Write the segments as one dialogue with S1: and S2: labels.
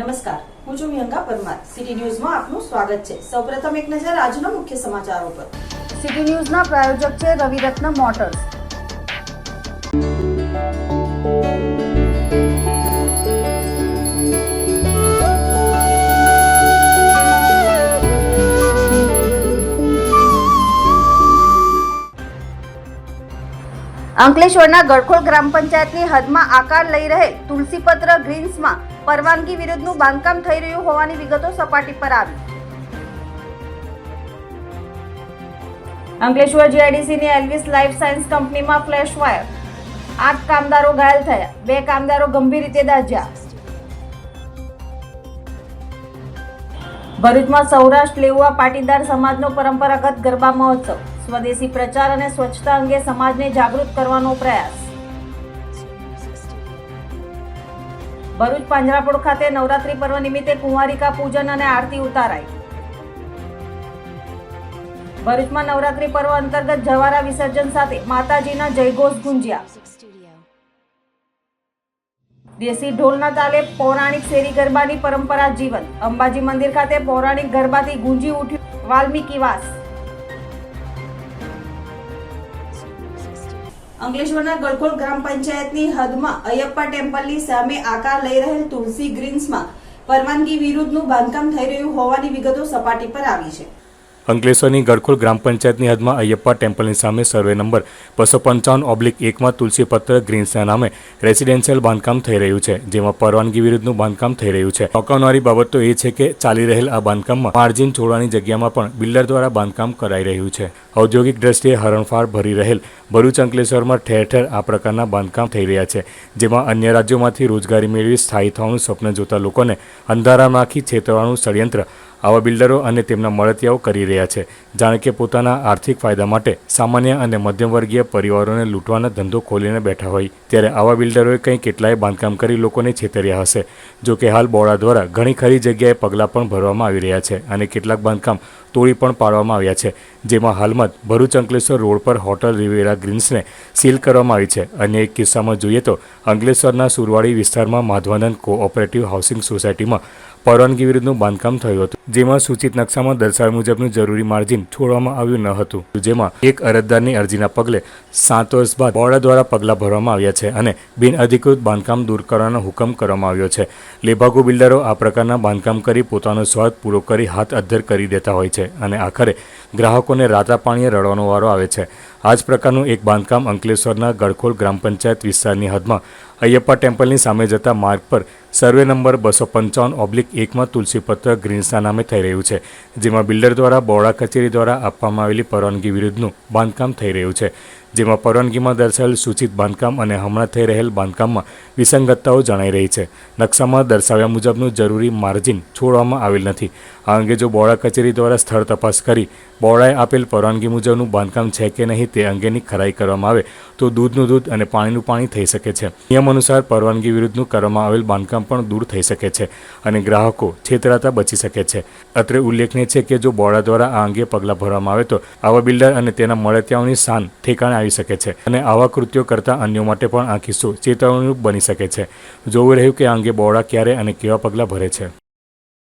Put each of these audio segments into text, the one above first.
S1: નમસ્કાર, હું છું મિયંકા પરમાર. સિટી ન્યૂઝમાં આપનું સ્વાગત છે. સૌપ્રથમ એક નજર આજના મુખ્ય સમાચારો પર.
S2: સિટી ન્યૂઝના પ્રાયોજક છે રવિરત્ન મોટર્સ. અંકલેશ્વરના ગળખોલ ગ્રામ પંચાયતની હદમાં આકાર લઈ રહેલ તુલસીપત્ર ગ્રીન્સમાં પરવાનગી વિરુદ્ધનું બાંધકામ થઈ રહ્યું હોવાની વિગતો સપાટી પર આવી. અંકલેશ્વર જીઆઈડીસીની એલ્વિસ લાઈફ સાયન્સ કંપનીમાં ફ્લેશ ફાયર. આઠ કામદારો ઘાયલ થયા, બે કામદારો ગંભીર રીતે દાઝ્યા. ભરૂચમાં સૌરાષ્ટ્ર લેઉવા પાટીદાર સમાજનો પરંપરાગત ગરબા મહોત્સવ. સ્વદેશી પ્રચાર અને સ્વચ્છતા અંગે સમાજને જાગૃત કરવાનો પ્રયાસ. ભરૂચ પાંજરાપોળ ખાતે નવરાત્રી પર્વ નિમિત્તે કુંવારિકા પૂજન અને આરતી ઉતારાઈ. ભરૂચમાં નવરાત્રી પર્વ અંતર્ગત જવારા વિસર્જન સાથે માતાજીના જયઘોષ ગુંજ્યા. દેશી ઢોલના તાલે પૌરાણિક શેરી ગરબાની પરંપરા જીવન અંબાજી મંદિર ખાતે પૌરાણિક ગરબાથી ગુંજી ઉઠ્યું વાલ્મીકી વાસ.
S1: અંકલેશ્વરના ગળખોલ ગ્રામ પંચાયતની હદમાં અયપ્પા ટેમ્પલની સામે આકાર લઈ રહેલ તુલસી ગ્રીન્સમાં પરવાનગી વિરુદ્ધનું બાંધકામ થઈ રહ્યું હોવાની વિગતો સપાટી પર આવી છે.
S3: અંકલેશ્વરની ગડખોલ ગ્રામ પંચાયતની હદમાં અયપ્પા ટેમ્પલની સામે સર્વે નંબર બસો પંચાવન ઓબ્લિક એકમાં તુલસીપત્ર ગ્રીન્સના નામે રેસિડેન્શિયલ બાંધકામ થઈ રહ્યું છે, જેમાં પરવાનગી વિરુદ્ધનું બાંધકામ થઈ રહ્યું છે. ચોંકાવનારી બાબત તો એ છે કે ચાલી રહેલ આ બાંધકામમાં માર્જિન છોડવાની જગ્યામાં પણ બિલ્ડર દ્વારા બાંધકામ કરાઈ રહ્યું છે. ઔદ્યોગિક દ્રષ્ટિએ હરણફાળ ભરી રહેલ ભરૂચ અંકલેશ્વરમાં ઠેર ઠેર આ પ્રકારના બાંધકામ થઈ રહ્યા છે, જેમાં અન્ય રાજ્યોમાંથી રોજગારી મેળવી સ્થાયી થવાનું સ્વપ્ન જોતા લોકોને અંધારામાં નાખી છેતરવાનું ષડયંત્ર આવા બિલ્ડરો અને તેમના મળતિયાઓ કરી રહ્યા છે. જાણે કે પોતાના આર્થિક ફાયદા માટે સામાન્ય અને મધ્યમવર્ગીય પરિવારોને લૂંટવાનો ધંધો ખોલીને બેઠા હોય, ત્યારે આવા બિલ્ડરોએ કંઈ કેટલાય બાંધકામ કરી લોકોને છેતર્યા હશે. જો કે હાલ બોર્ડા દ્વારા ઘણી ખરી જગ્યાએ પગલાં પણ ભરવામાં આવી રહ્યા છે અને કેટલાક બાંધકામ તોડી પણ પાડવામાં આવ્યા છે, જેમાં હાલમાં ભરૂચ અંકલેશ્વર રોડ પર હોટલ રિવેરા ગ્રીન્સને સીલ કરવામાં આવી છે. અને એક કિસ્સામાં જોઈએ તો અંકલેશ્વરના સુરવાડી વિસ્તારમાં માધવાનંદ કોઓપરેટિવ હાઉસિંગ સોસાયટીમાં પરવાનગી વિરુદ્ધનું બાંધકામ થયું હતું, જેમાં સૂચિત નકશામાં દર્શાવ્યા મુજબનું જરૂરી માર્જિન છોડવામાં આવ્યું ન હતું, જેમાં એક અરજદારની અરજીના પગલે સાત વર્ષ બાદ બોર્ડ દ્વારા પગલાં ભરવામાં આવ્યા છે અને બિનઅધિકૃત બાંધકામ દૂર કરવાનો હુકમ કરવામાં આવ્યો છે. લેભાગુ બિલ્ડરો આ પ્રકારના બાંધકામ કરી પોતાનો સ્વાદ પૂરો કરી હાથ અદ્ધર કરી દેતા હોય છે અને આખરે ગ્રાહકોને રાતા પાણીએ રડવાનો વારો આવે છે. આ જ પ્રકારનું એક બાંધકામ અંકલેશ્વરના ગડખોલ ગ્રામ પંચાયત વિસ્તારની હદમાં અયપ્પા ટેમ્પલની સામે જતા માર્ગ પર સર્વે નંબર બસો પંચાવન ઓબ્લિક એકમાં તુલસીપત્ર ગ્રીન્સના નામે થઈ રહ્યું છે, જેમાં બિલ્ડર દ્વારા બોડા કચેરી દ્વારા આપવામાં આવેલી પરવાનગી વિરુદ્ધનું બાંધકામ થઈ રહ્યું છે. જેમાં પરવાનગીમાં દર્શાવેલ સૂચિત બાંધકામ અને હમણાં થઈ રહેલ બાંધકામમાં વિસંગતતાઓ જણાઈ રહી છે. નકશામાં દર્શાવ્યા મુજબનું જરૂરી માર્જિન છોડવામાં આવેલ નથી. આ અંગે જો બોડા કચેરી દ્વારા સ્થળ તપાસ કરી બોડાએ આપેલ પરવાનગી મુજબનું બાંધકામ છે કે નહીં તે અંગેની ખરાઈ કરવામાં આવે, તો દૂધનું દૂધ અને પાણીનું પાણી થઈ શકે છે. નિયમ અનુસાર પરવાનગી વિરુદ્ધનું કરવામાં આવેલ બાંધકામ પણ દૂર થઈ શકે છે અને ગ્રાહકો છેતરાતા બચી શકે છે. અત્રે ઉલ્લેખનીય છે કે જો બોડા દ્વારા આ અંગે પગલાં ભરવામાં આવે તો આવા બિલ્ડર અને તેના મળતિયાઓની શાન ઠેકાણે આવી શકે છે અને આવા કૃત્યો કરતા અન્યો માટે પણ આ કિસ્સો ચેતવણીરૂપ બની શકે છે. જોવું રહ્યું કે આ અંગે બોર્ડા ક્યારે અને કેવા પગલાં ભરે છે.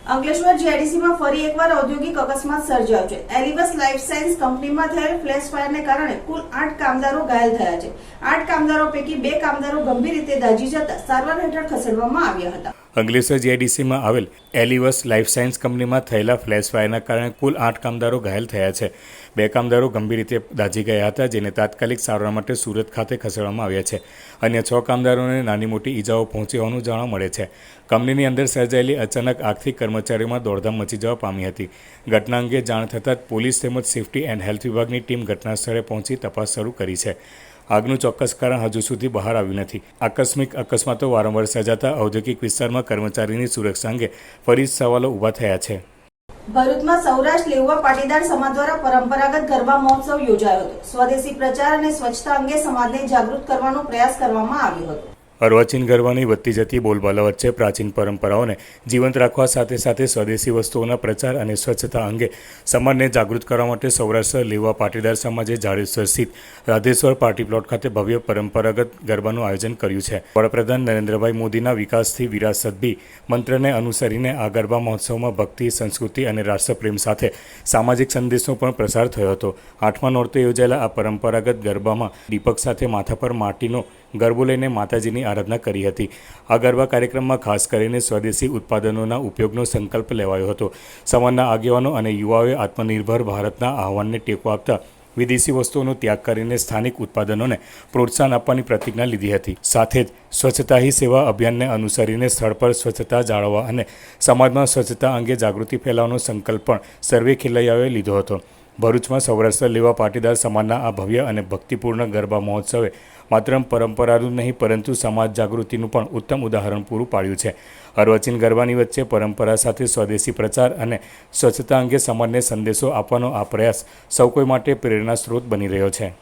S1: અંકલેશ્વર જીઆઈડીસીમાં ફરી એકવાર ઔદ્યોગિક અકસ્માત સર્જાયો છે. એલિવસ લાઈફ સાયન્સ કંપનીમાં થયેલ ફ્લેશ ફાયરને કારણે કુલ આઠ કામદારો ઘાયલ થયા છે. આઠ કામદારો પૈકી બે કામદારો ગંભીર રીતે દાઝી જતા સારવાર હેઠળ ખસેડવામાં આવ્યા હતા.
S3: અંકલેશ્વર જીઆઈડીસીમાં આવેલ એલિવસ લાઈફ સાયન્સ કંપનીમાં થયેલા ફ્લેશ ફાયરના કારણે કુલ આઠ કામદારો ઘાયલ થયા છે. બે કામદારો ગંભીર રીતે દાઝી ગયા હતા, જેને તાત્કાલિક સારવાર માટે સુરત ખાતે ખસેડવામાં આવ્યા છે. અન્ય છ કામદારોને નાની મોટી ઈજાઓ પહોંચી હોવાનું જાણવા મળે છે. કંપનીની અંદર સર્જાયેલી અચાનક આગથી કર્મચારીઓમાં દોડધામ મચી જવા પામી હતી. ઘટના અંગે જાણ થતાં પોલીસ તેમજ સેફટી એન્ડ હેલ્થ વિભાગની ટીમ ઘટના સ્થળે પહોંચી તપાસ શરૂ કરી છે. આગનું ચોક્કસ કારણ હજુ સુધી બહાર આવ્યું નથી. આકસ્મિક, અકસ્માતો વારંવાર સર્જાતા ઔદ્યોગિક વિસ્તારમાં કર્મચારીની સુરક્ષા અંગે ફરી સવાલો ઊભા થયા છે.
S1: ભરૂચમાં સૌરાષ્ટ્ર લેઉવા પાટીદાર સમાજ દ્વારા પરંપરાગત ગરબા મહોત્સવ યોજાયો હતો. સ્વદેશી પ્રચાર અને સ્વચ્છતા અંગે સમાજને જાગૃત કરવાનો પ્રયાસ કરવામાં આવ્યો હતો.
S3: અર્વાચીન ગરબાની વધતી જતી બોલબાલા વચ્ચે પ્રાચીન પરંપરાઓને જીવંત રાખવા સાથે સાથે સ્વદેશી વસ્તુઓના પ્રચાર અને સ્વચ્છતા અંગે સમાજને જાગૃત કરવા માટે સૌરાષ્ટ્ર લેવા પાટીદાર સમાજે જાડેશ્વર સ્થિત રાધેશ્વર પાર્ટી પ્લોટ ખાતે ભવ્ય પરંપરાગત ગરબાનું આયોજન કર્યું છે. વડાપ્રધાન નરેન્દ્રભાઈ મોદીના વિકાસથી વિરાસત બી મંત્રને અનુસરીને આ ગરબા મહોત્સવમાં ભક્તિ, સંસ્કૃતિ અને રાષ્ટ્રપ્રેમ સાથે સામાજિક સંદેશનો પણ પ્રસાર થયો હતો. આઠમા નોરતે યોજાયેલા આ પરંપરાગત ગરબામાં દીપક સાથે માથા પર માટીનો ગરબો લઈને માતાજીની આરાધના કરી હતી. આ ગરબા કાર્યક્રમમાં ખાસ કરીને સ્વદેશી ઉત્પાદનોના ઉપયોગનો સંકલ્પ લેવાયો હતો. સમાજના આગેવાનો અને યુવાઓએ આત્મનિર્ભર ભારતના આહવાનને ટેકો આપતા વિદેશી વસ્તુઓનો ત્યાગ કરીને સ્થાનિક ઉત્પાદનોને પ્રોત્સાહન આપવાની પ્રતિજ્ઞા લીધી હતી. સાથે જ સ્વચ્છતા હી સેવા અભિયાનને અનુસરીને સ્થળ પર સ્વચ્છતા જાળવવા અને સમાજમાં સ્વચ્છતા અંગે જાગૃતિ ફેલાવવાનો સંકલ્પ પણ સર્વે ખેલૈયાઓએ લીધો હતો. ભરૂચમાં સૌરાષ્ટ્ર લેવા પાટીદાર સમાજના આ ભવ્ય અને ભક્તિપૂર્ણ ગરબા મહોત્સવે માત્ર પરંપરાનું નહીં, પરંતુ સમાજ જાગૃતિનું પણ ઉત્તમ ઉદાહરણ પૂરું પાડ્યું છે. અર્વાચીન ગરબાની વચ્ચે પરંપરા સાથે સ્વદેશી પ્રચાર અને સ્વચ્છતા અંગે સમાજને સંદેશો આપવાનો આ પ્રયાસ સૌ કોઈ માટે પ્રેરણા સ્ત્રોત બની રહ્યો છે.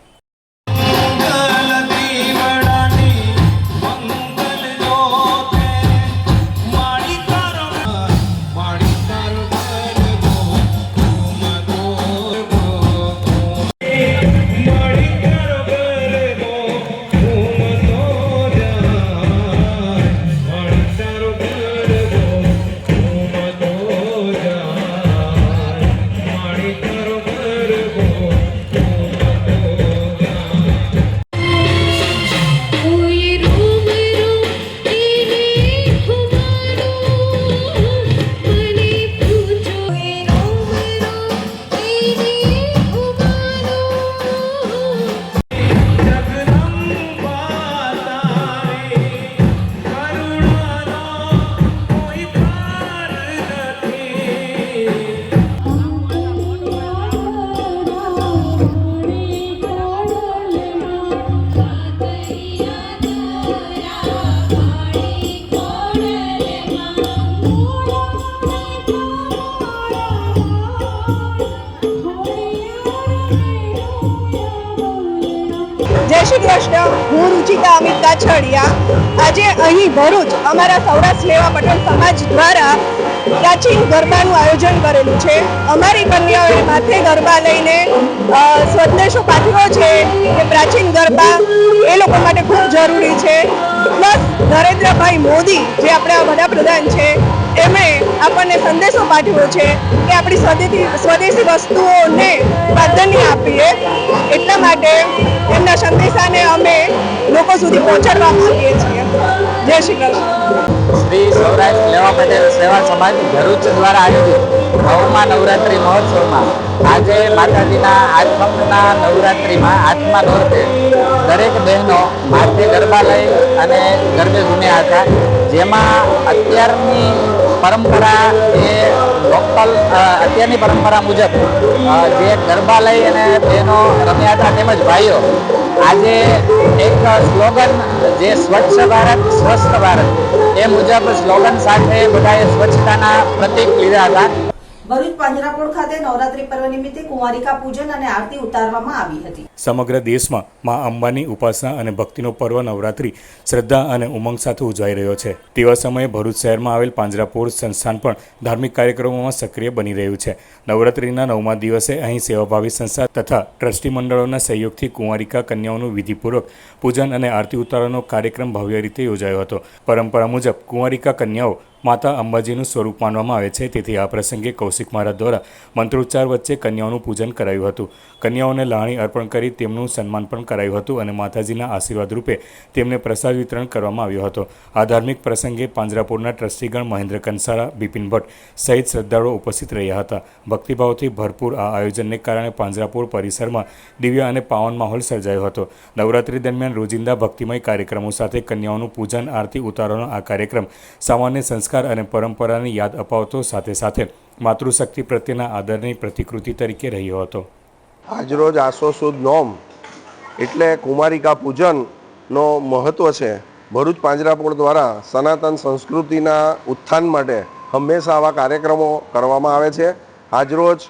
S4: જય
S5: શ્રી કૃષ્ણ. હું રુચિતા અમિત કાછડિયા. આજે અહીં ભરૂચ અમારા સૌરાષ્ટ્ર લેવા પટેલ સમાજ દ્વારા પ્રાચીન ગરબાનું આયોજન કરેલું છે. અમારી કન્યાઓએ માથે ગરબા લઈને અ, સ્વદેશો પાઠવ્યો છે કે પ્રાચીન ગરબા એ લોકો માટે ખૂબ જરૂરી છે. પ્લસ નરેન્દ્રભાઈ મોદી, જે આપણા વડાપ્રધાન છે, એમણે આપણને સંદેશો પાઠવ્યો છે કે આપણી સ્વદેશી સ્વદેશી વસ્તુઓને પ્રાધાન્ય આપીએ. એટલા માટે એમના સંદેશાને અમે લોકો સુધી પહોંચાડવા માંગીએ છીએ. જય શ્રી કૃષ્ણ.
S6: શ્રી સૌરાષ્ટ્ર લેવા પટેલ સેવા સમાજ ભરૂચ દ્વારા આયોજિત નવમા નવરાત્રિ મહોત્સવમાં આજે માતાજીના આઠમના નવરાત્રિમાં આઠમા નોરતે દરેક બહેનો માથે ગરબા લઈ અને ગરબે ગુમ્યા હતા. જેમાં અત્યારની પરંપરા એ લોકલ અત્યારની પરંપરા મુજબ જે ગરબા લઈ અને બહેનો રમ્યા હતા તેમજ ભાઈઓ, આજે એક સ્લોગન જે સ્વચ્છ ભારત, સ્વસ્થ ભારત, એ મુજબ સ્લોગન સાથે બધાએ સ્વચ્છતાના પ્રતિક લીધા હતા.
S1: ભરૂચ પાંજરાપોળ ખાતે નવરાત્રી પર્વ નિમિત્તે કુંવારિકા પૂજન અને આરતી ઉતારવામાં આવી હતી.
S3: સમગ્ર દેશમાં મા અંબાની ઉપાસના અને ભક્તિનો પર્વ નવરાત્રી શ્રદ્ધા અને ઉમંગ સાથે ઉજવાઈ રહ્યો છે. તેવા સમયે ભરૂચ શહેરમાં આવેલ પાંજરાપોળ સંસ્થાન પણ ધાર્મિક કાર્યક્રમોમાં સક્રિય બની રહ્યું છે. નવરાત્રીના નવમા દિવસે અહીં સેવાભાવી સંસ્થા તથા ટ્રસ્ટી મંડળોના સહયોગથી કુંવારિકા કન્યાઓનું વિધિપૂર્વક પૂજન અને આરતી ઉતારવાનો કાર્યક્રમ ભવ્ય રીતે યોજાયો હતો. પરંપરા મુજબ કુંવારિકા કન્યાઓ માતા અંબાજીનું સ્વરૂપ માનવામાં આવે છે. તેથી આ પ્રસંગે કૌશિક મહારાજ દ્વારા મંત્રોચ્ચાર વચ્ચે કન્યાઓનું પૂજન કરાયું હતું. કન્યાઓને લાણી અર્પણ કરી તેમનું સન્માન પણ કરાયું હતું અને માતાજીના આશીર્વાદ રૂપે તેમને પ્રસાદ વિતરણ કરવામાં આવ્યો હતો. આ ધાર્મિક પ્રસંગે પાંજરાપોળના ટ્રસ્ટીગણ મહેન્દ્ર કંસારા, બિપિન ભટ્ટ સહિત શ્રદ્ધાળુઓ ઉપસ્થિત રહ્યા હતા. ભક્તિભાવથી ભરપૂર આ આયોજનને કારણે પાંજરાપોળ પરિસરમાં દિવ્ય અને પાવન માહોલ સર્જાયો હતો. નવરાત્રી દરમિયાન રોજિંદા ભક્તિમય કાર્યક્રમો સાથે કન્યાઓનું પૂજન, આરતી ઉતારવાનો આ કાર્યક્રમ સામાન્ય સંસ્કાર અને પરંપરાની યાદ અપાવતો સાથે સાથે માતૃશક્તિ પ્રત્યેના આદરની પ્રતિકૃતિ તરીકે રહ્યો હતો.
S7: આજરોજ આસો સુદ નોમ એટલે કુમારિકા પૂજનનો મહત્ત્વ છે. ભરૂચ પાંજરાપોળ દ્વારા સનાતન સંસ્કૃતિના ઉત્થાન માટે હંમેશા આવા કાર્યક્રમો કરવામાં આવે છે. આજરોજ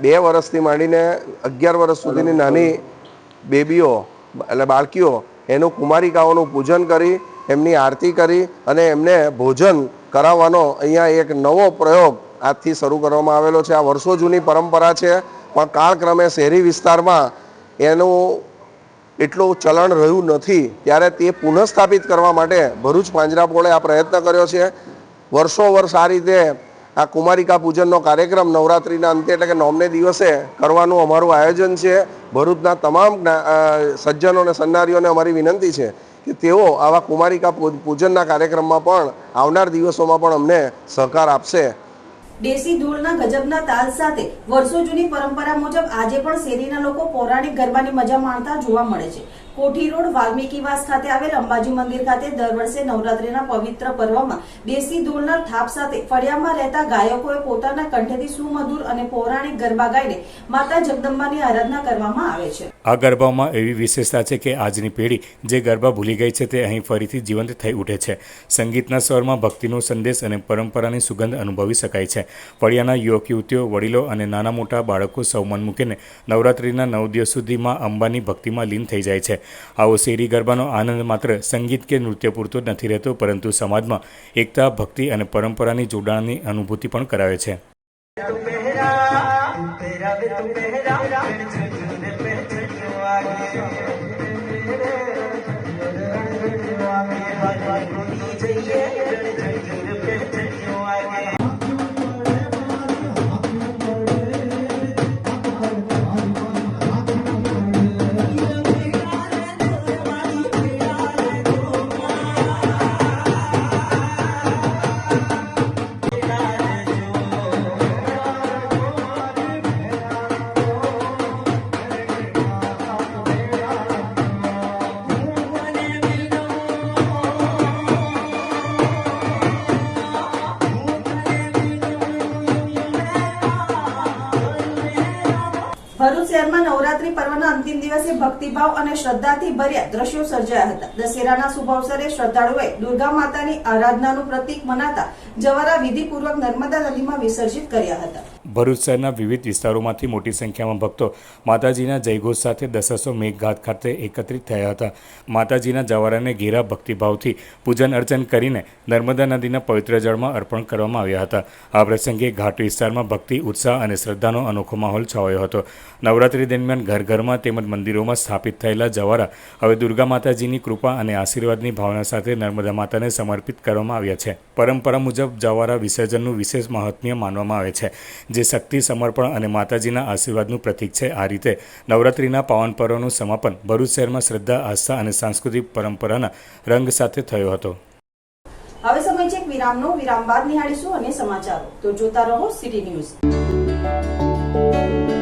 S7: બે વર્ષથી માંડીને અગિયાર વર્ષ સુધીની નાની બેબીઓ, એટલે બાળકીઓ, એનું કુમારિકાઓનું પૂજન કરી એમની આરતી કરી અને એમને ભોજન કરાવવાનો અહીંયા એક નવો પ્રયોગ આજથી શરૂ કરવામાં આવેલો છે. આ વર્ષો જૂની પરંપરા છે, પણ કાળક્રમે શહેરી વિસ્તારમાં એનું એટલું ચલણ રહ્યું નથી. ત્યારે તે પુનઃસ્થાપિત કરવા માટે ભરૂચ પાંજરાપોળે આ પ્રયત્ન કર્યો છે. વર્ષો વર્ષ આ રીતે આ કુમારિકા પૂજનનો કાર્યક્રમ નવરાત્રિના અંતે એટલે કે નોમને દિવસે કરવાનું અમારું આયોજન છે. ભરૂચના તમામ સજ્જનો અને સન્નારીઓને અમારી વિનંતી છે. કે તેઓ આવા કુમારિકા પૂજનના કાર્યક્રમમાં પણ આવનાર દિવસોમાં પણ અમને સહકાર આપશે.
S1: દેશી ધૂળના ગજબના તાલ સાથે વર્ષો જૂની પરંપરા મુજબ આજે પણ શેરીના લોકો પૌરાણિક ગરબાની મજા માણતા જોવા મળે છે. કોઠી રોડ વાલ્મીકીવાસ ખાતે આવેલ અંબાજી મંદિર ખાતે દર વર્ષે નવરાત્રીના પવિત્ર પર્વમાં દેશી ધૂળના થાપ સાથે ફળિયામાં રહેતા ગાયકોએ પોતાના કંઠેથી સુમધુર અને પૌરાણિક ગરબા ગાઈને માતા જગદંબાની આરાધના કરવામાં આવે છે.
S3: આ ગરબામાં એવી વિશેષતા છે કે આજની પેઢી જે ગરબા ભૂલી ગઈ છે તે અહીં ફરીથી જીવંત થઈ ઉઠે છે. સંગીતના સ્વરમાં ભક્તિનો સંદેશ અને પરંપરાની સુગંધ અનુભવી શકાય છે. ફળિયાના યુવક, યુવતીઓ, વડીલો અને નાના મોટા બાળકો સૌ મન મૂકીને નવરાત્રિના નવ દિવસ સુધીમાં અંબાની ભક્તિમાં લીન થઈ જાય છે. આવો શેરી ગરબાનો આનંદ માત્ર સંગીત કે નૃત્ય પૂરતો નથી રહેતો, પરંતુ સમાજમાં એકતા, ભક્તિ અને પરંપરાની જોડાણની અનુભૂતિ પણ કરાવે છે.
S1: શહેરમાં નવરાત્રી પર્વના અંતિમ દિવસે ભક્તિભાવ અને શ્રદ્ધાથી ભર્યા દ્રશ્યો સર્જાયા હતા. દશેરાના શુભ અવસરે શ્રદ્ધાળુઓએ દુર્ગા માતાની આરાધનાનું પ્રતીક મનાતા જવારા વિધિપૂર્વક નર્મદા નદીમાં વિસર્જિત કર્યા હતા.
S3: ભરૂચ શહેરના વિવિધ વિસ્તારોમાંથી મોટી સંખ્યામાં ભક્તો માતાજીના જયઘોષ સાથે દશાસો મેઘઘાટ ખાતે એકત્રિત થયા હતા. માતાજીના જવારાને ઘેરા ભક્તિભાવથી પૂજન અર્ચન કરીને નર્મદા નદીના પવિત્ર જળમાં અર્પણ કરવામાં આવ્યા હતા. આ પ્રસંગે ઘાટ વિસ્તારમાં ભક્તિ, ઉત્સાહ અને શ્રદ્ધાનો અનોખો માહોલ છવાયો હતો. નવરાત્રી દરમિયાન ઘર ઘરમાં તેમજ મંદિરોમાં સ્થાપિત થયેલા જવારા હવે દુર્ગા માતાજીની કૃપા અને આશીર્વાદની ભાવના સાથે નર્મદા માતાને સમર્પિત કરવામાં આવ્યા છે. પરંપરા મુજબ જવારા વિસર્જનનું વિશેષ મહત્વ માનવામાં આવે છે. જે શક્તિ, સમર્પણ અને માતાજીના આશીર્વાદનું પ્રતીક છે. આ રીતે નવરાત્રિના પાવન પર્વનું સમાપન ભરૂચ શહેરમાં શ્રદ્ધા, આસ્થા અને સાંસ્કૃતિક પરંપરાના રંગ સાથે થયો હતો.
S1: હવે સમય છે વિરામનો. વિરામ બાદ નિહાળીશું અને સમાચારો. તો જોતા રહો સિટી ન્યૂઝ.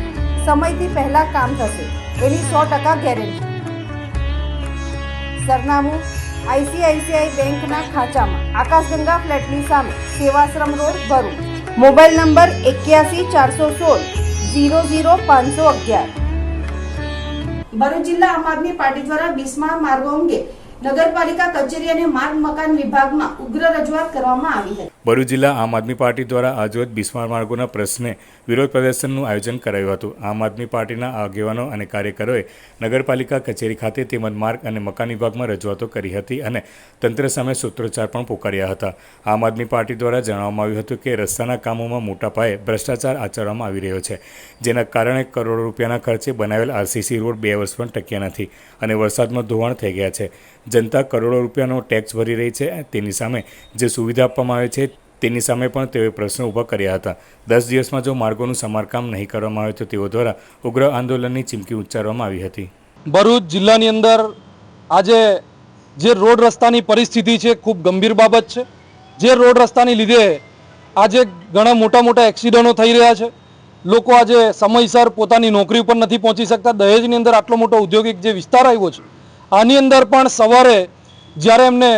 S1: સમયથી પહેલા કામ થશે. એની સો ટકા ગેરંટી સરનામું આઈસીઆઈસીઆઈ બેંકના ખાંચામાં. આકાશગંગા ફ્લેટની સામે Sevashram road Bharuch. Mobile number એક્યાસી ચારસો સોળ ઝીરો ઝીરો પાંચસો અગિયાર. ભરૂચ જિલ્લા આમ આદમી પાર્ટી દ્વારા બિસ્માર માર્ગો અંગે નગરપાલિકા કચેરી અને માર્ગ મકાન વિભાગમાં ઉગ્ર રજૂઆત કરવામાં આવી હતી.
S3: ભરૂચ જિલ્લા આમ આદમી પાર્ટી દ્વારા આજરોજ બિસ્માર માર્ગોના પ્રશ્ને વિરોધ પ્રદર્શનનું આયોજન કરાયું હતું. આમ આદમી પાર્ટીના આગેવાનો અને કાર્યકરોએ નગરપાલિકા કચેરી ખાતે તેમજ માર્ગ અને મકાન વિભાગમાં રજૂઆતો કરી હતી અને તંત્ર સામે સૂત્રોચ્ચાર પણ પોકાર્યા હતા. આમ આદમી પાર્ટી દ્વારા જણાવવામાં આવ્યું હતું કે રસ્તાના કામોમાં મોટા પાયે ભ્રષ્ટાચાર આચરવામાં આવી રહ્યો છે, જેના કારણે કરોડો રૂપિયાના ખર્ચે બનાવેલ આરસીસી રોડ બે વર્ષ પણ ટક્યા નથી અને વરસાદમાં ધોવાણ થઈ ગયા છે. જનતા કરોડો રૂપિયાનો ટેક્સ ભરી રહી છે. તેની સામે જે સુવિધા આપવામાં આવે છે, તેની સામે પણ તેઓએ પ્રશ્નો ઊભા કર્યા હતા. દસ દિવસમાં જો માર્ગોનું સમારકામ નહીં કરવામાં આવે તો તેઓ દ્વારા ઉગ્ર આંદોલનની ચીમકી ઉચ્ચારવામાં આવી હતી.
S8: ભરૂચ જિલ્લાની અંદર આજે જે રોડ રસ્તાની પરિસ્થિતિ છે, ખૂબ ગંભીર બાબત છે. જે રોડ રસ્તાની લીધે આજે ઘણા મોટા મોટા એક્સિડન્ટો થઈ રહ્યા છે. લોકો આજે સમયસર પોતાની નોકરી ઉપર નથી પહોંચી શકતા. દહેજની અંદર આટલો મોટો ઔદ્યોગિક જે વિસ્તાર આવ્યો છે આની અંદર પણ સવારે જ્યારે એમને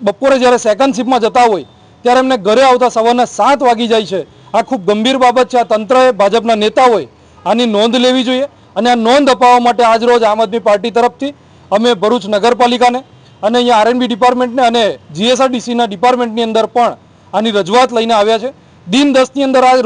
S8: બપોરે જ્યારે સેકન્ડ શિફ્ટમાં જતા હોય, ત્યારે એમને ઘરે આવતા સવારના સાત વાગી જાય છે. આ ખૂબ ગંભીર બાબત છે. આ તંત્રએ ભાજપના નેતાઓએ આની નોંધ લેવી જોઈએ અને આ નોંધ અપાવવા માટે આજ રોજ આમ આદમી પાર્ટી તરફથી અમે ભરૂચ નગરપાલિકાને અને અહીંયા આરએનબી ડિપાર્ટમેન્ટને અને જીએસઆરડીસીના ડિપાર્ટમેન્ટની અંદર પણ આની રજૂઆત લઈને આવ્યા છે. દિન દસની અંદર આ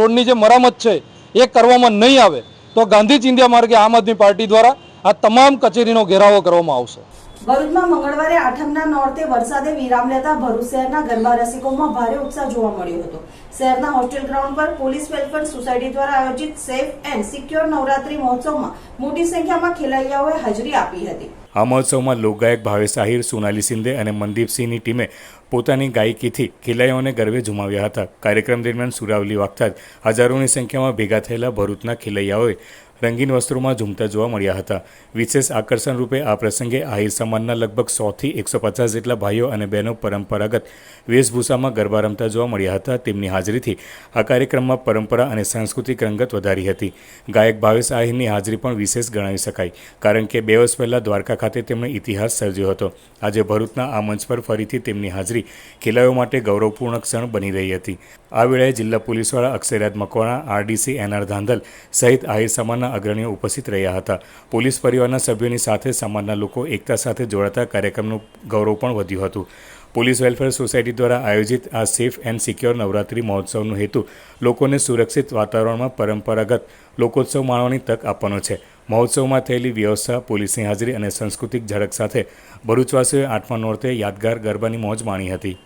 S8: રોડની જે મરામત છે, એ કરવામાં નહીં આવે. તો ગાંધી ચિંધ્યા માર્ગે આમ આદમી પાર્ટી દ્વારા આ તમામ કચેરીનો ઘેરાવો કરવામાં આવશે.
S1: ભરૂચમાં મંગળવારે આઠમના નોરતે વરસાદે વિરામ લેતા ભરૂચ શહેરના ગરબા રસિકોમાં ભારે ઉત્સાહ જોવા મળ્યો હતો. શહેરના હોસ્ટેલ ગ્રાઉન્ડ પર પોલીસ વેલફેર સોસાયટી દ્વારા આયોજિત સેફ એન્ડ સિક્યોર નવરાત્રી મહોત્સવમાં મોટી સંખ્યામાં ખેલૈયાઓએ હાજરી આપી હતી.
S3: આ મહોત્સવમાં લોકગાયક ભાવેશ આહિર સોનાલી સિંધે અને મનદીપસિંહની ટીમે પોતાની ગાયકીથી ખેલૈયાઓને ગરબે ઝુમાવ્યા હતા. કાર્યક્રમ દરમિયાન સુરાવલી વાગતા જ હજારોની સંખ્યામાં ભેગા થયેલા ભરૂચના ખેલૈયાઓએ રંગીન વસ્ત્રોમાં ઝૂમતા જોવા મળ્યા હતા. વિશેષ આકર્ષણ રૂપે આ પ્રસંગે આહિર સમાજના લગભગ સોથી એકસો પચાસ જેટલા ભાઈઓ અને બહેનો પરંપરાગત વેશભૂષામાં ગરબા રમતા જોવા મળ્યા હતા. તેમની હાજરીથી આ કાર્યક્રમમાં પરંપરા અને સાંસ્કૃતિક રંગત વધારી હતી. ગાયક ભાવેશ આહિરની હાજરી પણ વિશેષ ગણાવી શકાય, કારણ કે બે વર્ષ પહેલાં દ્વારકા ખાતે તેમણે ઇતિહાસ સર્જ્યો હતો. આજે ભરૂચના આ મંચ પર ફરીથી તેમની હાજરી ખેલાડીઓ માટે ગૌરવપૂર્ણ ક્ષણ બની રહી હતી. આ વેળાએ જિલ્લા પોલીસવાળા અક્ષયરાજ મકવાણા, આરડીસી એનઆર ધાંધલ સહિત આહિર સમાજના અગ્રણીઓ ઉપસ્થિત રહ્યા હતા. પોલીસ પરિવારના સભ્યોની સાથે સમાજના લોકો એકતા સાથે જોડાતા કાર્યક્રમનું ગૌરવ પણ વધ્યું હતું. પોલીસ વેલફેર સોસાયટી દ્વારા આયોજિત આ સેફ એન્ડ સિક્યોર નવરાત્રિ મહોત્સવનો હેતુ લોકોને સુરક્ષિત વાતાવરણમાં પરંપરાગત લોકોત્સવ માણવાની તક આપવાનો છે. મહોત્સવમાં થયેલી વ્યવસ્થા, પોલીસની હાજરી અને સાંસ્કૃતિક ઝડપ સાથે ભરૂચવાસીઓએ આઠમા નોરતે યાદગાર ગરબાની મોજ માણી હતી.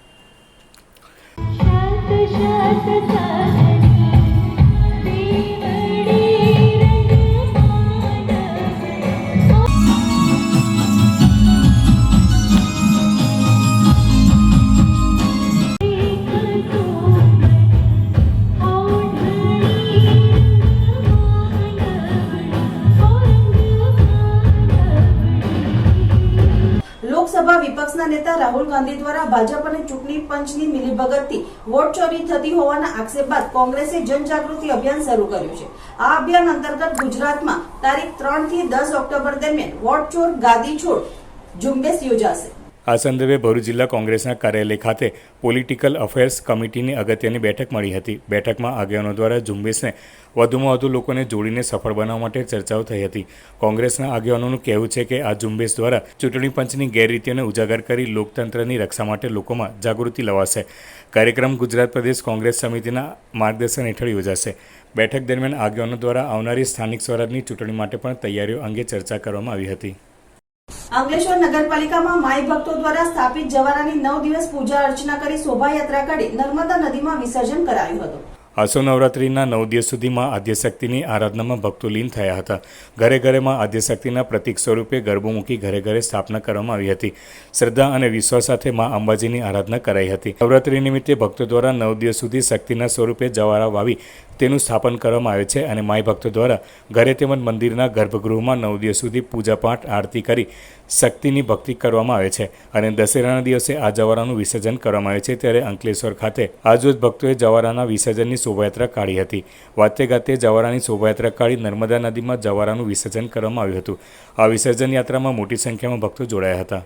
S1: વિપક્ષના નેતા રાહુલ ગાંધી દ્વારા ભાજપ અને ચૂંટણી પંચની મિલીભગતથી વોટ ચોરી થતી હોવાના આક્ષેપ બાદ કોંગ્રેસે જનજાગૃતિ અભિયાન શરૂ કર્યું છે. આ અભિયાન અંતર્ગત ગુજરાતમાં તારીખ ત્રણથી દસ ઓક્ટોબર દરમિયાન વોટ ચોર, ગાદી છોડ ઝુંબેશ યોજાશે.
S3: આ સંદર્ભે ભરૂચ જિલ્લા કોંગ્રેસના કાર્યાલય ખાતે પોલિટિકલ અફેર્સ કમિટીની અગત્યની બેઠક મળી હતી. બેઠકમાં આગેવાનો દ્વારા ઝુંબેશને વધુમાં વધુ લોકોને જોડીને સફળ બનાવવા માટે ચર્ચાઓ થઈ હતી. કોંગ્રેસના આગેવાનોનું કહેવું છે કે આ ઝુંબેશ દ્વારા ચૂંટણી પંચની ગેરરીતિઓને ઉજાગર કરી લોકતંત્રની રક્ષા માટે લોકોમાં જાગૃતિ લવાશે. કાર્યક્રમ ગુજરાત પ્રદેશ કોંગ્રેસ સમિતિના માર્ગદર્શન હેઠળ યોજાશે. બેઠક દરમિયાન આગેવાનો દ્વારા આવનારી સ્થાનિક સ્વરાજની ચૂંટણી માટે પણ તૈયારીઓ અંગે ચર્ચા કરવામાં આવી હતી.
S1: અંકલેશ્વર નગરપાલિકામાં માઈ ભક્તો દ્વારા સ્થાપિત જવારાની નવ દિવસ પૂજા અર્ચના કરી શોભાયાત્રા કાઢી નર્મદા નદીમાં વિસર્જન કરાયું હતું.
S3: આસો નવરાત્રિના નવ દિવસ સુધીમાં આદ્યશક્તિની આરાધનામાં ભક્તો લીન થયા હતા. ઘરે ઘરેમાં આદ્યશક્તિના પ્રતીક સ્વરૂપે ગરબો મૂકી ઘરે ઘરે સ્થાપના કરવામાં આવી હતી. શ્રદ્ધા અને વિશ્વાસ સાથે મા અંબાજીની આરાધના કરાઈ હતી. નવરાત્રિ નિમિત્તે ભક્તો દ્વારા નવ દિવસ સુધી શક્તિના સ્વરૂપે જવારા વાવી તેનું સ્થાપન કરવામાં આવે છે અને માય ભક્તો દ્વારા ઘરે તેમજ મંદિરના ગર્ભગૃહમાં નવ દિવસ સુધી પૂજાપાઠ, આરતી કરી શક્તિની ભક્તિ કરવામાં આવે છે અને દશેરાના દિવસે આ જવારાનું વિસર્જન કરવામાં આવે છે ત્યારે અંકલેશ્વર ખાતે આજરોજ ભક્તોએ જવારાના વિસર્જનની શોભાયાત્રા કાઢી હતી. વાતે ગાતે જવારાની શોભાયાત્રા કાઢી નર્મદા નદીમાં જવારાનું વિસર્જન કરવામાં આવ્યું હતું. આ વિસર્જન યાત્રામાં મોટી સંખ્યામાં ભક્તો જોડાયા હતા.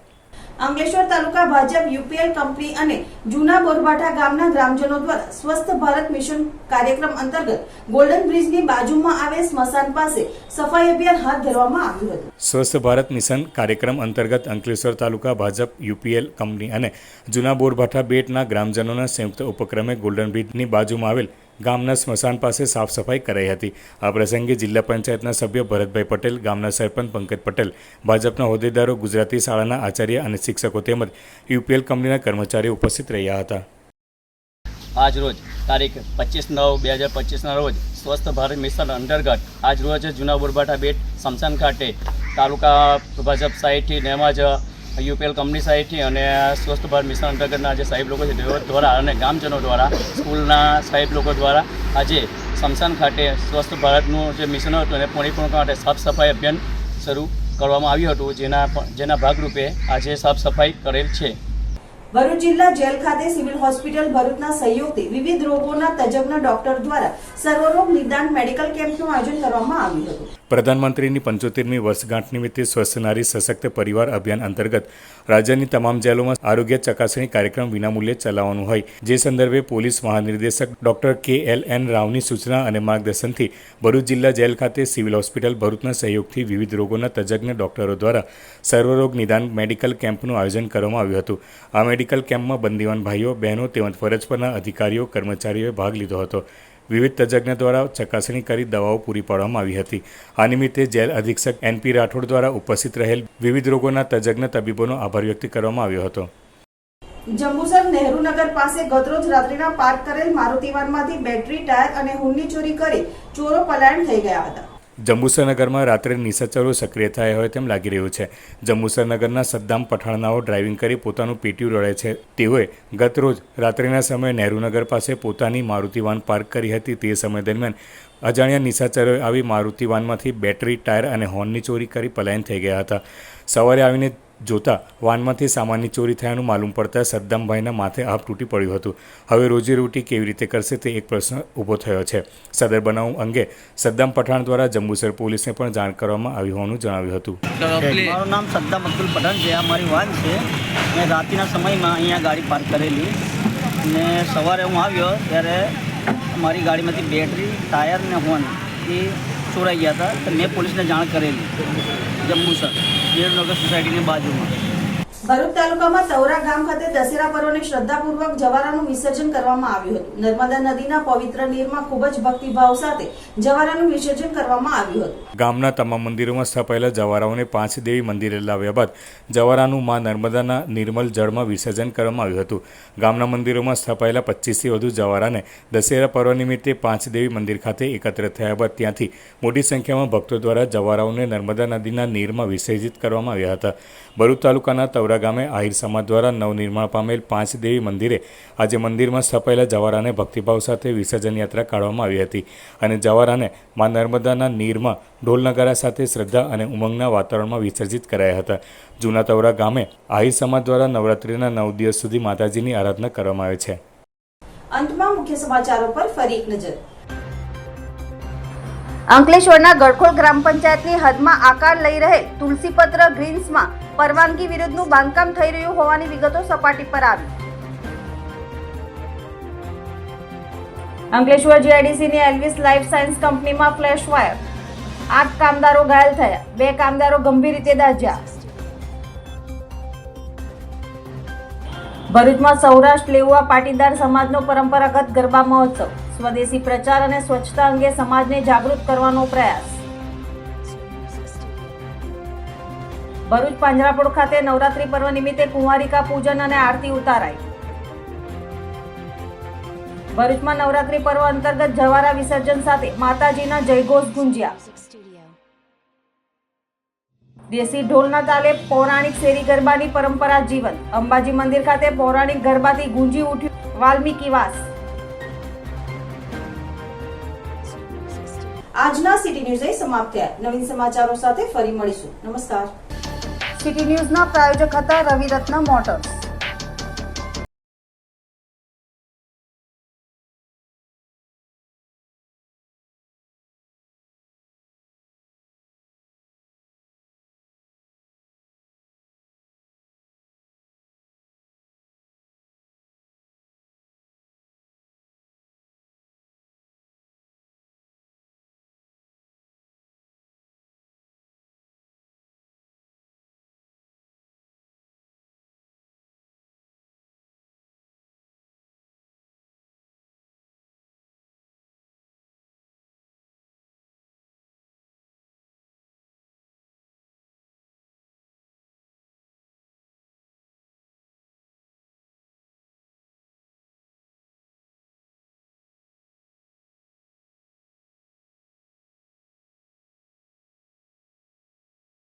S1: અંકલેશ્વર તાલુકા ભાજપ, યુપીએલ કંપની અને જૂના બોરભાઠા ગામના ગ્રામજનો દ્વારા સ્વસ્થ ભારત મિશન કાર્યક્રમ અંતર્ગત ગોલ્ડન બ્રિજની બાજુમાં આવેલ સ્મશાન પાસે સફાઈ અભિયાન હાથ ધરવામાં આવ્યું હતું.
S3: સ્વસ્થ ભારત મિશન કાર્યક્રમ અંતર્ગત અંકલેશ્વર તાલુકા ભાજપ, યુપીએલ કંપની અને જૂના બોરભાઠા બેટના ગ્રામજનોના સંયુક્ત ઉપક્રમે ગોલ્ડન બ્રિજની બાજુમાં આવેલ ગામના સ્મશાન પાસે સાફ સફાઈ કરાઈ હતી. આ પ્રસંગે જિલ્લા પંચાયતના સભ્ય ભરતભાઈ પટેલ, ગામના સરપંચ પંકજ પટેલ, ભાજપના હોદ્દેદારો, ગુજરાતી શાળાના આચાર્ય અને શિક્ષકો તેમજ યુપીએલ કંપનીના કર્મચારીઓ ઉપસ્થિત રહ્યા હતા.
S9: આજ રોજ તારીખ પચીસ નવ બે હજાર પચીસના રોજ સ્વસ્થ ભારત મિશન અંતર્ગત આજ રોજ જૂના બોરબાટા બેટ સમસાન ખાતે તાલુકા ભાજપ સાઈડથી તેમજ યુપીએલ કંપની સાઈડથી અને સ્વસ્થ ભારત મિશન અંતર્ગતના જે સાહેબ લોકો છે દ્વારા અને ગામજનો દ્વારા, સ્કૂલના સાહેબ લોકો દ્વારા આજે સમસાન ખાતે સ્વસ્થ ભારતનું જે મિશન હતું એને પરિપૂર્ણ માટે સાફ સફાઈ અભિયાન શરૂ કરવામાં આવ્યું હતું, જેના જેના ભાગરૂપે આજે સાફ સફાઈ કરેલ છે.
S1: ભરૂચ જિલ્લા જેલ ખાતે સિવિલ હોસ્પિટલ ભરૂચના સહયોગથી વિવિધ રોગોના તજજ્ઞ ડોક્ટર દ્વારા સર્વરોગ નિદાન મેડિકલ કેમ્પનું આયોજન કરવામાં આવ્યું હતું.
S3: પ્રધાનમંત્રીની પંચોતેરમી વર્ષગાંઠ નિમિત્તે સ્વસ્થ સશક્ત પરિવાર અભિયાન અંતર્ગત રાજ્યની તમામ જેલોમાં આરોગ્ય ચકાસણી કાર્યક્રમ વિનામૂલ્યે ચલાવવાનું હોય. જે સંદર્ભે પોલીસ મહાનિર્દેશક ડોક્ટર કે એલ એન રાવની સૂચના અને માર્ગદર્શનથી ભરૂચ જિલ્લા જેલ ખાતે સિવિલ હોસ્પિટલ ભરૂચના સહયોગથી વિવિધ રોગોના તજજ્ઞ ડોક્ટરો દ્વારા સર્વરોગ નિદાન મેડિકલ કેમ્પનું આયોજન કરવામાં આવ્યું હતું. આ મેડિકલ કેમ્પમાં બંદીવાન ભાઈઓ, બહેનો તેમજ ફરજ પરના અધિકારીઓ, કર્મચારીઓએ ભાગ લીધો હતો. વિવિધ તજજ્ઞ દ્વારા ચકાસણી કરી દવાઓ પૂરી પાડવામાં આવી હતી. આ નિમિત્તે જેલ અધિક્ષક એનપી રાઠોડ દ્વારા ઉપસ્થિત રહેલ વિવિધ રોગોના તજજ્ઞ તબીબોનો આભાર વ્યક્ત કરવામાં આવ્યો હતો.
S1: જંબુસર નહેરુનગર પાસે ગતરોજ રાત્રિના પાર્ક કરેલ મારુતિ વાનમાંથી બેટરી, ટાયર અને હુંડની ચોરી કરી ચોરો પલાયન થઈ ગયા હતા.
S3: જંબુસર નગરમાં રાત્રે નિશાચરો સક્રિય થયા હોય તેમ લાગી રહ્યું છે. જંબુસર નગરના સદ્દામ પઠાણનાઓ ડ્રાઇવિંગ કરી પોતાનું પેટીયું રળે છે. તેઓએ ગત રોજ રાત્રિના સમયે નહેરુનગર પાસે પોતાની મારુતિ વાન પાર્ક કરી હતી. તે સમય દરમિયાન અજાણ્યા નિશાચરોએ આવી મારુતિ વાનમાંથી બેટરી, ટાયર અને હોર્નની ચોરી કરી પલાયન થઈ ગયા હતા. સવારે આવીને જોતા વાનમાંથી સામાનની ચોરી થયાનું માલુમ પડતા સદ્દામભાઈના માથે આપ તૂટી પડ્યું હતું. હવે રોજીરોટી કેવી રીતે કરશે તે એક પ્રશ્ન ઊભો થયો છે. સદર બનાવ અંગે સદ્દામ પઠાણ દ્વારા જંબુસર પોલીસને પણ જાણ કરવામાં આવી હોવાનું જણાવ્યું હતું.
S10: મારું નામ સદ્દામ અબ્દુલ પઠાણ છે. આ મારી વાન છે. મેં રાત્રિના સમયમાં અહીંયા ગાડી પાર્ક કરેલી. અને સવારે હું આવ્યો ત્યારે મારી ગાડીમાંથી બેટરી ટાયર ને હોર્ન એ ચોરાઈ ગયા હતા. તો મેં પોલીસને જાણ કરેલી જંબુસર. વીરનગર સોસાયટીની બાજુમાં.
S1: ભરૂચ તાલુકામાં તવરા ગામ ખાતે દશેરા પર્વને શ્રદ્ધાપૂર્વક જવારાનું વિસર્જન કરવામાં આવ્યું હતું. નર્મદા નદીના પવિત્ર નીરમાં ખૂબ જ ભક્તિભાવ સાથે જવારાનું વિસર્જન કરવામાં આવ્યું હતું.
S3: ગામના તમામ મંદિરોમાં સ્થાપાયેલા જવારાઓને પાંચ દેવી મંદિરે લાવ્યા બાદ જવારાનું માં નર્મદાના નિર્મલ જળમાં વિસર્જન કરવામાં આવ્યું હતું. ગામના મંદિરોમાં સ્થપાયેલા પચીસથી વધુ જવારાને દશેરા પર્વ નિમિત્તે પાંચ દેવી મંદિર ખાતે એકત્ર થયા બાદ ત્યાંથી મોટી સંખ્યામાં ભક્તો દ્વારા જવારાઓને નર્મદા નદીના નીરમાં વિસર્જિત કરવામાં આવ્યા હતા. ભરૂચ તાલુકાના તવરા ગામે આહિર સમાજ દ્વારા નવનિર્માણ પામેલ પાંચ દેવી મંદિરે આજે મંદિરમાં સ્થપાયેલા જવારાને ભક્તિભાવ સાથે વિસર્જન યાત્રા કાઢવામાં આવી હતી અને જવારાને મા નર્મદાના નીરમાં ઢોલ નગારા સાથે શ્રદ્ધા અને ઉમંગના વાતાવરણમાં વિસર્જિત કરાયા હતા. જૂના તવરા ગામે આહિર સમાજ દ્વારા નવરાત્રિના નવ દિવસ સુધી માતાજીની આરાધના કરવામાં આવે છે.
S1: અંતમાં મુખ્ય સમાચારો પર ફરી એક નજર.
S2: અંકલેશ્વરના ગડખોલ ગ્રામ પંચાયતની હદમાં આકાર લઈ રહેલ તુલસીપત્ર ગ્રીન્સમાં પરવાનગી વિરુદ્ધનું બાંધકામ થઈ રહ્યું હોવાની વિગતો સપાટી પર આવી. અંકલેશ્વર જીઆઈડીસીની એલ્વિસ લાઈફ સાયન્સ કંપનીમાં ફ્લેશ ફાયર આઠ કામદારો ઘાયલ થયા, બે કામદારો ગંભીર રીતે દાઝ્યા. ભરૂચમાં સૌરાષ્ટ્ર લેઉવા પાટીદાર સમાજનો પરંપરાગત ગરબા મહોત્સવ. સ્વદેશી પ્રચાર અને સ્વચ્છતા અંગે સમાજને જાગૃત કરવાનો પ્રયાસ. ભરૂચ પાંજરાપોળ ખાતે નવરાત્રી પર્વ નિમિત્તે કુંવારિકા પૂજન અને આરતી ઉતારાઈ. ભરૂચમાં નવરાત્રી પર્વ અંતર્ગત જવારા વિસર્જન સાથે માતાજીના જયઘોષ ગુંજ્યા. દેશી ઢોલના તાલે પૌરાણિક શેરી ગરબાની પરંપરા જીવંત. અંબાજી મંદિર ખાતે પૌરાણિક ગરબાથી ગુંજી ઉઠ્યું વાલ્મીકી વાસ.
S1: આજના સિટી ન્યૂઝ સમાપ્ત થયા. નવીન સમાચારો સાથે ફરી મળીશું. નમસ્કાર.
S2: સિટી ન્યૂઝના પ્રાયોજક હતા રવિરત્ન મોટર્સ